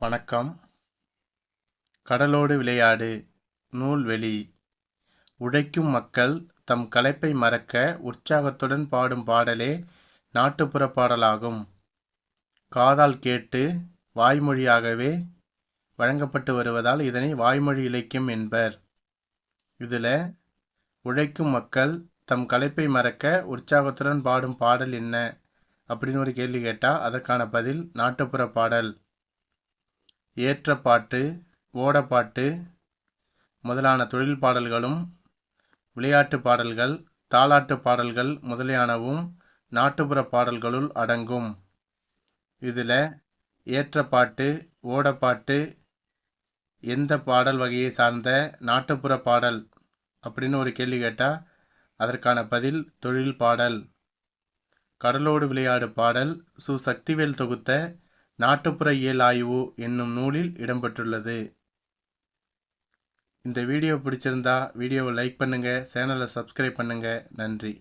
வணக்கம். கடலோடு விளையாடு நூல்வெளி உழைக்கும் மக்கள் தம் கலைப்பை மறக்க உற்சாகத்துடன் பாடும் பாடலே நாட்டுப்புற பாடலாகும். காதால் கேட்டு வாய்மொழியாகவே வழங்கப்பட்டு வருவதால் இதனை வாய்மொழி இலக்கியம் என்பர். இதில் உழைக்கும் மக்கள் தம் கலைப்பை மறக்க உற்சாகத்துடன் பாடும் பாடல் என்ன? அப்படின்னு ஒரு கேள்வி கேட்டால் அதற்கான பதில் நாட்டுப்புற பாடல். ஏற்றப்பாட்டு ஓடப்பாட்டு முதலான தொழில் பாடல்களும் விளையாட்டு பாடல்கள் தாலாட்டு பாடல்கள் முதலியானவும் நாட்டுப்புற பாடல்களுள் அடங்கும். இதில் ஏற்றப்பாட்டு ஓடப்பாட்டு எந்த பாடல் வகையை சார்ந்த நாட்டுப்புற பாடல் அப்படின்னு ஒரு கேள்வி கேட்டால் அதற்கான பதில் தொழில் பாடல். கடலோடு விளையாடு பாடல் சு சக்திவேல் தொகுத்த நாட்டுப்புற இயல் ஆய்வு என்னும் நூலில் இடம்பெற்றுள்ளது. இந்த வீடியோ பிடிச்சிருந்தா வீடியோவை லைக் பண்ணுங்கள் சேனலை சப்ஸ்கிரைப் பண்ணுங்கள் நன்றி.